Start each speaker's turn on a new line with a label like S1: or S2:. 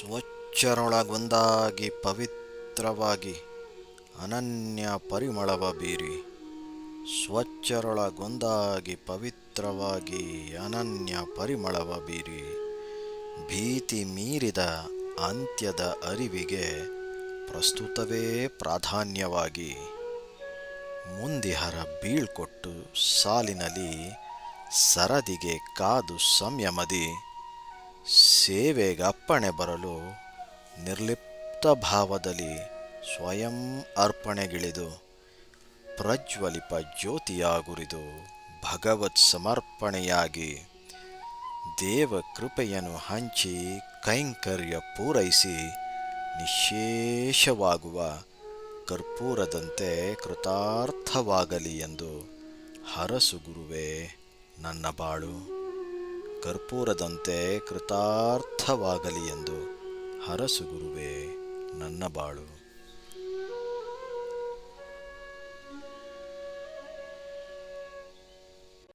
S1: ಸ್ವಚ್ಛರೊಳಗೊಂದಾಗಿ ಪವಿತ್ರವಾಗಿ ಅನನ್ಯ ಪರಿಮಳವ ಬೀರಿ ಸ್ವಚ್ಛರೊಳಗೊಂದಾಗಿ ಪವಿತ್ರವಾಗಿ ಅನನ್ಯ ಪರಿಮಳವ ಬೀರಿ, ಭೀತಿ ಮೀರಿದ ಅಂತ್ಯದ ಅರಿವಿಗೆ ಪ್ರಸ್ತುತವೇ ಪ್ರಾಧಾನ್ಯವಾಗಿ ಮುಂದಿಹರ ಬೀಳ್ಕೊಟ್ಟು ಸಾಲಿನಲ್ಲಿ ಸರದಿಗೆ ಕಾದು ಸಂಯಮದಿ. ಸೇವೆಗಪ್ಪಣೆ ಬರಲು ನಿರ್ಲಿಪ್ತ ಭಾವದಲ್ಲಿ ಸ್ವಯಂ ಅರ್ಪಣೆಗಿಳಿದು ಪ್ರಜ್ವಲಿಪ ಜ್ಯೋತಿಯಾಗುರಿದು ಭಗವತ್ ಸಮರ್ಪಣೆಯಾಗಿ ದೇವ ಕೃಪೆಯನ್ನು ಹಂಚಿ ಕೈಂಕರ್ಯ ಪೂರೈಸಿ ನಿಶೇಷವಾಗುವ ಕರ್ಪೂರದಂತೆ ಕೃತಾರ್ಥವಾಗಲಿ ಎಂದು ಹರಸು ಗುರುವೇ ನನ್ನ ಬಾಳು. ಕರ್ಪೂರದಂತೆ ಕೃತಾರ್ಥವಾಗಲಿ ಎಂದು ಹರಸು ಗುರುವೇ ನನ್ನ ಬಾಳು.